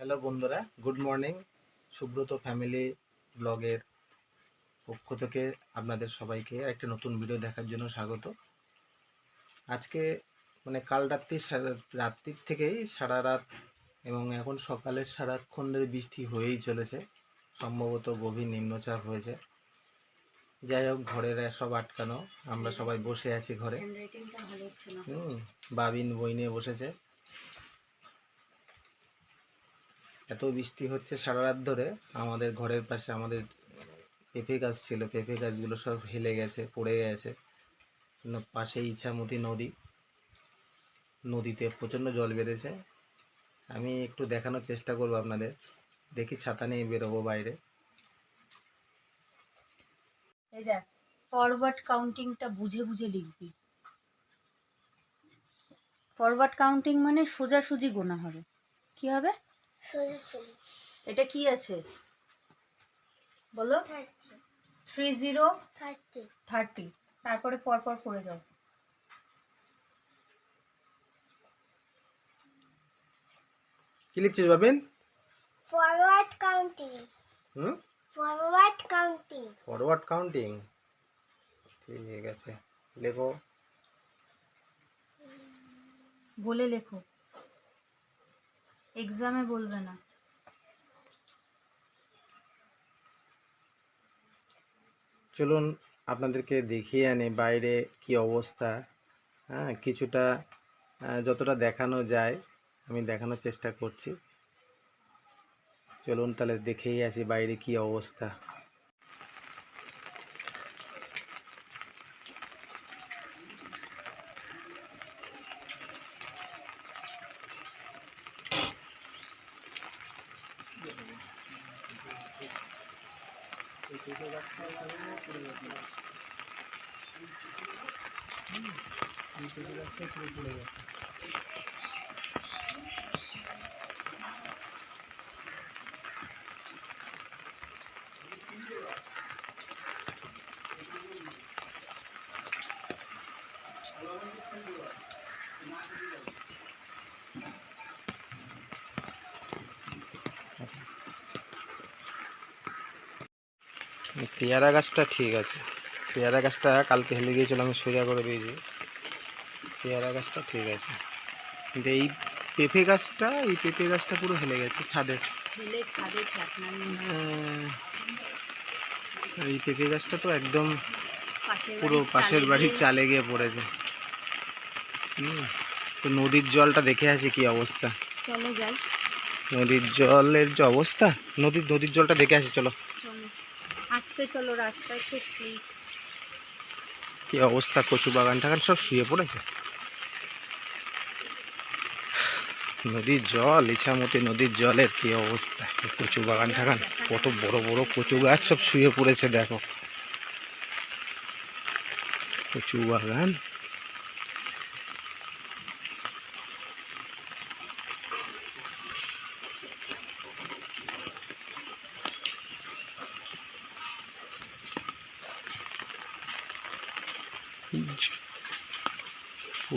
Hello বন্ধুরা good morning. Subrata family ব্লগের পক্ষ থেকে আপনাদের সবাইকে একটা নতুন ভিডিও দেখার জন্য স্বাগত। আজকে মানে কাল রাত্রি রাত্রির থেকেই সারা রাত এবং এখন সকালের সারাক্ষণ ধরে বৃষ্টি হয়েই চলেছে। সম্ভবত গভীর নিম্নচাপ হয়েছে। যাই হোক ঘরের সব আটকানো। আমরা সবাই বসে আছি ঘরে। হুম বাবিন বই নিয়ে বসেছে। এত বৃষ্টি হচ্ছে সারা রাত ধরে, আমাদের ঘরের পাশে আমাদের পেঁপে গাছ ছিল, পেঁপে গাছগুলো সব হেলে গেছে, পড়ে গেছে। পাশে ইছামতি নদী, নদীতে প্রচণ্ড জল বেড়েছে। আমি একটু দেখানোর চেষ্টা করব আপনাদের। দেখি ছাতা নিয়ে বেরোবো বাইরে। ফরওয়ার্ড কাউন্টিংটা বুঝে বুঝে লিখবি। ফরওয়ার্ড কাউন্টিং মানে সোজাসুজি গোনা হবে। কি হবে? সোজাসুজি এটা কি আছে? বলো। Three zero thirty. থার্টি। তারপরে পরপর করে যাও। কি লিখছিস বাবিন ফরওয়ার্ড কাউন্টিং হুম? ফরওয়ার্ড কাউন্টিং ফরওয়ার্ড কাউন্টিং ঠিক আছে লেখো। বলে লেখো। এক্সামে বলবে না। চলুন আপনাদেরকে দেখিয়ে আনি বাইরে কি অবস্থা। হ্যাঁ কিছুটা যতটা দেখানো যায়, আমি দেখানোর চেষ্টা করছি। চলুন তাহলে দেখেই আসি বাইরে কি অবস্থা। পেয়ারা গাছটা ঠিক আছে। পেয়ারা গাছটা কালকে হেলে গিয়েছিল আমি সোজা করে দিয়েছি। পেয়ারা গাছটা ঠিক আছে। কিন্তু এই পেঁপে গাছটা এই পেঁপে গাছটা পুরো হেলে গেছে ছাদের ছাদে এই পেঁপে গাছটা তো একদম পুরো পাশের বাড়ির চালে গিয়ে পড়েছে। তো নদীর জলটা দেখে আসি কি অবস্থা। চলো যাই। নদীর জলের যে অবস্থা নদীর নদীর জলটা দেখে আসি চলো। চলো। আসতে চলো রাস্তায় খুব কি অবস্থা, কচু বাগান টাগান সব শুয়ে পড়েছে? নদীর জল, ইছামতি নদীর জলের কি অবস্থা কচু বাগান টাগান? কত বড় বড় কচু গাছ সব শুয়ে পড়েছে, দেখো। কচু বাগান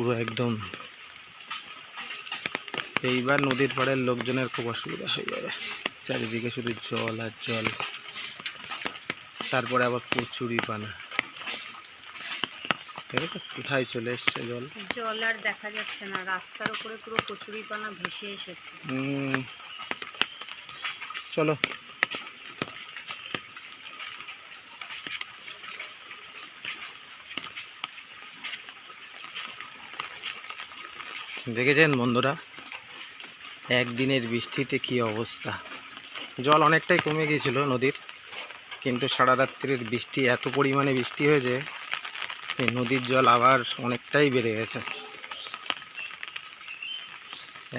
পুরো একদম। এইবার নদীর পাড়ের লোকজনের খুব অসুবিধা হয়ে যাবে। চারিদিকে শুধু জল আর জল। তারপরে আবার কচুরি পানা। কোথায় চলে এসছে জল? জল আর দেখা যাচ্ছে না। রাস্তার উপরে পুরো কচুরি পানা ভেসে এসেছে। চলো। দেখেছেন বন্ধুরা? একদিনের বৃষ্টিতে কি অবস্থা? জল অনেকটাই কমে গিয়েছিল নদীর, কিন্তু সারা রাত্রির বৃষ্টি, এত পরিমাণে বৃষ্টি হয়েছে, এই নদীর জল আবার অনেকটাই বেড়ে গেছে।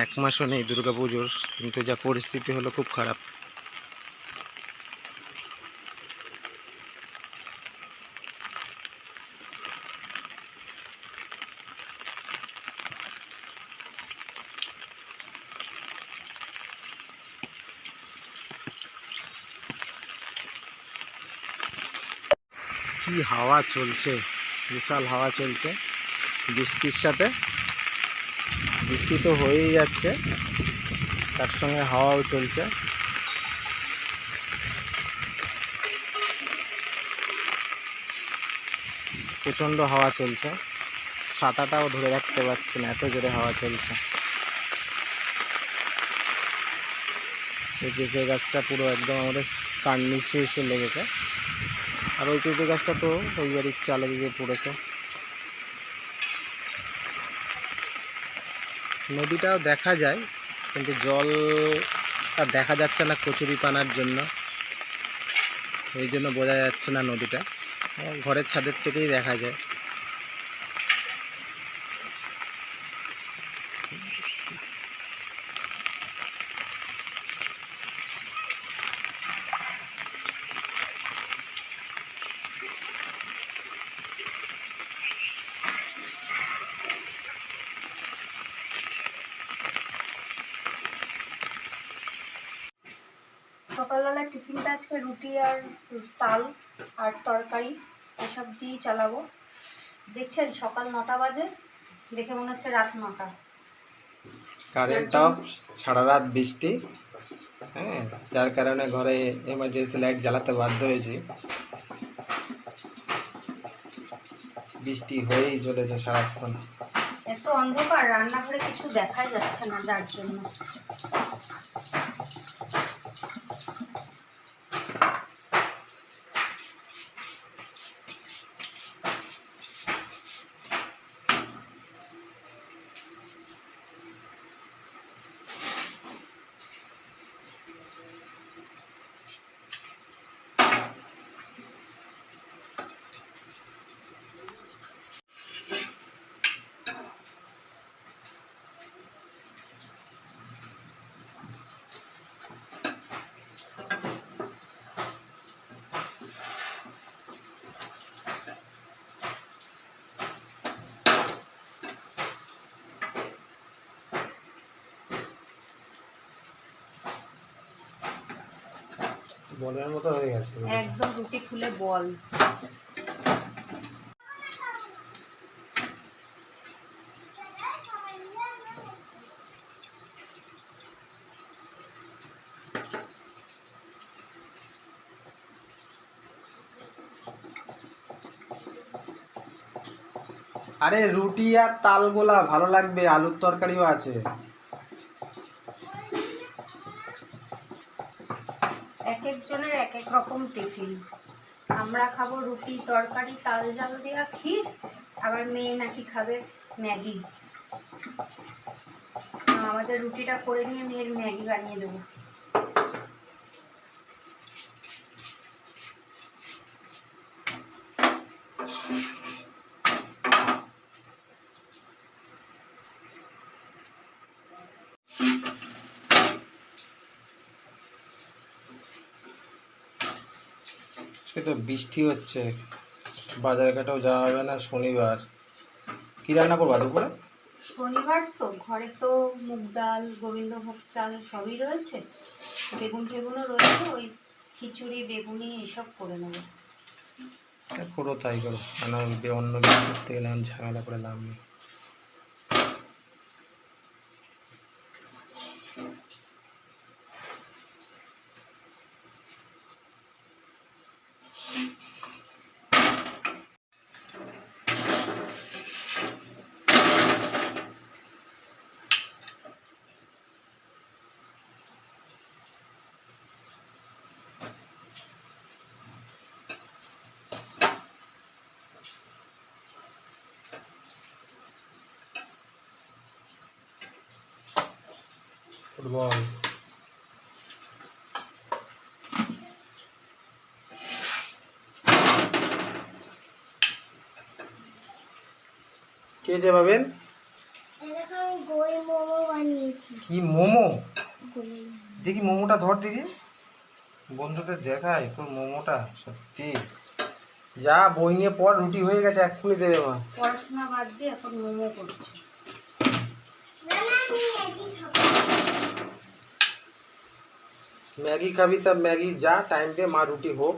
এক মাসও নেই দুর্গাপুজোর, কিন্তু যা পরিস্থিতি হলো খুব খারাপ। কি হাওয়া চলছে? বিশাল হাওয়া চলছে। বৃষ্টির সাথে। বৃষ্টি তো হয়েই যাচ্ছে। তার সঙ্গে হাওয়াও চলছে। প্রচণ্ড হাওয়া চলছে। ছাতাটাও ধরে রাখতে পারছি না, এত জোরে হাওয়া চলছে। এই পেঁপে গাছটা পুরো একদম আমাদের কান নিচে এসে লেগেছে। আর ওই পেঁপে গাছটা তো ওই বাড়ির চালে দিকে পড়েছে। নদীটাও দেখা যায়, কিন্তু জল আর দেখা যাচ্ছে না কচুরি পানার জন্য। এই জন্য বোঝা যাচ্ছে না নদীটা। ঘরের ছাদের থেকেই দেখা যায়। সকালবেলা টিফিনটা আজকে রুটি আর তাল আর তরকারি এসব দিয়েই চালাবো। দেখছেন সকাল নটা বাজে দেখে মনে হচ্ছে রাত নটা। কারেন্ট অফ সারা রাত বৃষ্টি হ্যাঁ যার কারণে ঘরে এমার্জেন্সি লাইট জ্বালাতে বাধ্য হয়েছি। বৃষ্টি হয়েই চলেছে সারাক্ষণ। এত অন্ধকার রান্নাঘরে কিছু দেখাই যাচ্ছে না যার জন্য। বলের মতো হয়ে গেছে। একদম রুটি ফুলে বল। আরে রুটি আর তালগোলা ভালো লাগবে আলুর তরকারিও আছে। রকম টিফিন। আমরা খাব রুটি, তরকারি, তাল জাল দেওয়া ক্ষীর, আবার মেয়ে নাকি খাবে ম্যাগি। আমাদের রুটিটা করে নিয়ে মেয়ের ম্যাগি বানিয়ে দেবো। সে তো বৃষ্টি হচ্ছে। বাজার ঘাটেও যাওয়া হবে না শনিবার। কি রান্না করবা দুপুরে? শনিবার তো ঘরে তো মুগ ডাল গোবিন্দভোগ চাল সবই রয়েছে। বেগুন টেগুনও রয়েছে ওই খিচুড়ি বেগুনি এসব করে নেব। পুরো তাই করো। কেন অন্য কিছু করতে গেলে ঝামেলা করে লাভ নেই। ফুটবল। কে যে পাবেন কি মোমো? দেখি মোমোটা ধর দেখি। বন্ধুদের দেখাই তোর মোমোটা সত্যি। যা বই নিয়ে পর রুটি হয়ে গেছে এক্ষুনি দেবে মা। পড়াশোনা বাদ দিয়ে এখন মোমো করছে। मैगी का भी तब मैगी जा, टाइम पे माँ रोटी हो।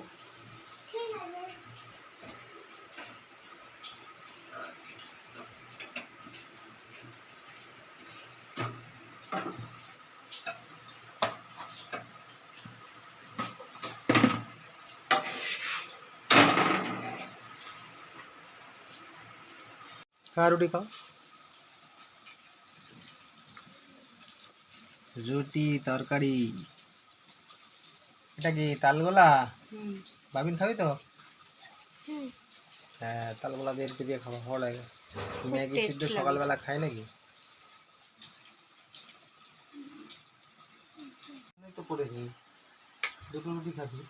क्या रोटी खाओ। रोटी, तरकारी। এটা কি তালগোলা? হুম। বাবিন খাবি তো? হুম। হ্যাঁ তালগোলা দিয়ে দিয়ে খাওয়া ভালো লাগে। ম্যাগি সিদ্ধ সকালবেলা খাই নাকি? তো করেছি। দুটো রুটি খাবি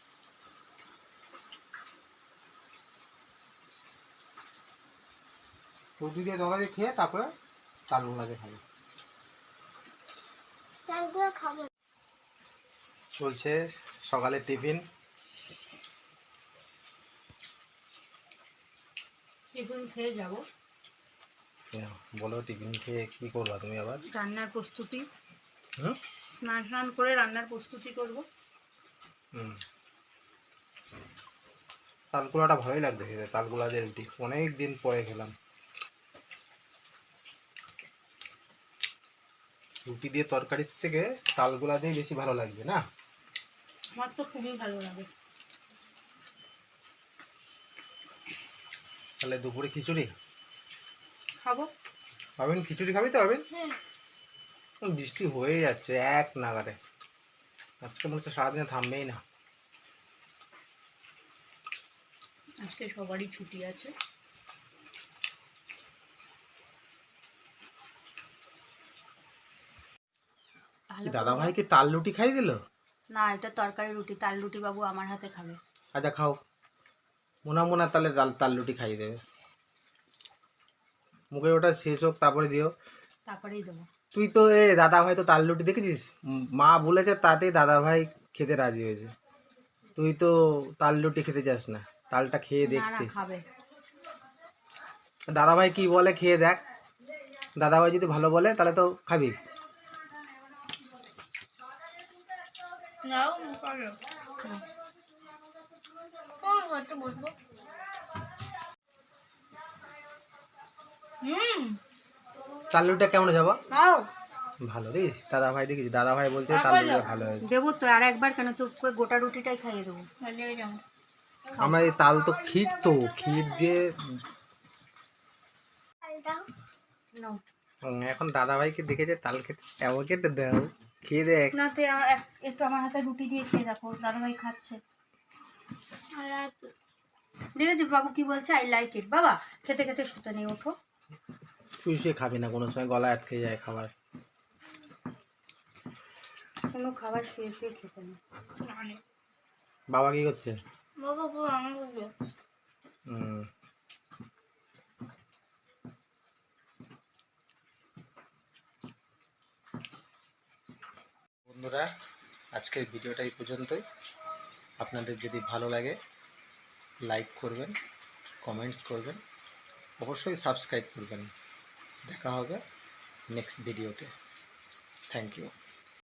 রুটি দিয়ে তরকারি খেয়ে তারপরে তালগোলা দিয়ে খাবি। তারপরে খাব। চলছে সকালের টিফিন। টিফিন খেয়ে যাব। বলো টিফিন খেয়ে কি করবা তুমি আবার? রান্নার প্রস্তুতি। স্নান স্নান করে রান্নার প্রস্তুতি করব। হুম। তালকুলাটা ভালোই লাগছে খেতে তালকুলা দিয়ে রুটি। অনেক দিন পরে খেলাম। রুটি দিয়ে তরকারির থেকে তালগুলা দিয়ে বেশি ভালো লাগবে না? আমার তো খুবই ভালো লাগে। তাহলে দুপুরে খিচুড়ি? খাব। পাবেন খিচুড়ি খাবি তো পাবেন হ্যাঁ। বৃষ্টি হয়ে যাচ্ছে এক নাগারে আজকে মনে হচ্ছে সারাদিনে থামবেই না। আজকে সবারই ছুটি আছে। দাদা ভাই কি তাল রুটি খাই দিল? না এটা তরকারি রুটি তাল রুটি বাবু আমার হাতে খাবে। আচ্ছা খাও। মোনা মোনা তাহলে তাল তাল রুটি খাইয়ে দেবে। মুখে ওটা শেষ হোক তারপরে দিও। তারপরেই দেবো। তুই তো এ দাদা ভাই তো তাল রুটি দেখেছিস? মা বলেছে তাতেই দাদা ভাই খেতে রাজি হয়েছে। তুই তো তাল রুটি খেতে চাস না তালটা খেয়ে দেখতিস। খাবে। দাদা ভাই কি বলে খেয়ে দেখ। দাদা ভাই যদি ভালো বলে তাহলে তো খাবি। নাও করো কোন ঘরটা বসবো হুম তাল রুটিটা কেমন যাব ভালো। দিস দাদা ভাই দেখিস? দাদা ভাই বলছে ভালো। হয়েছে। দেবো তো আর একবার কেন তো গোটা রুটিটাই খাইয়ে দেবো। আমরা এই তাল তো ক্ষীর তো ক্ষীর দিয়ে এখন দাদা ভাইকে দেখেছে তাল খেতে খেতে দাও। খেয়ে দেখ না তো আ- এক- একটু আমার হাতে রুটি দিয়ে খেয়ে দেখো দাদাভাই খাচ্ছে। দেখেছি বাবু কি বলছে? আই লাইক ইট বাবা খেতে খেতে শুতে নেই ওঠো। শুয়ে শুয়ে খাবি না কোনো সময় গলা আটকে যায় খাবার। কোনো খাবার শুয়ে শুয়ে খেতে নেই। বাবা কি করছে? বাবা পুরো আমার হুম। বন্ধুরা, আজকের ভিডিওটা এই পর্যন্তই। আপনাদের যদি ভালো লাগে লাইক করবেন কমেন্টস করবেন, অবশ্যই সাবস্ক্রাইব করবেন। দেখা হবে নেক্সট ভিডিওতে থ্যাংক ইউ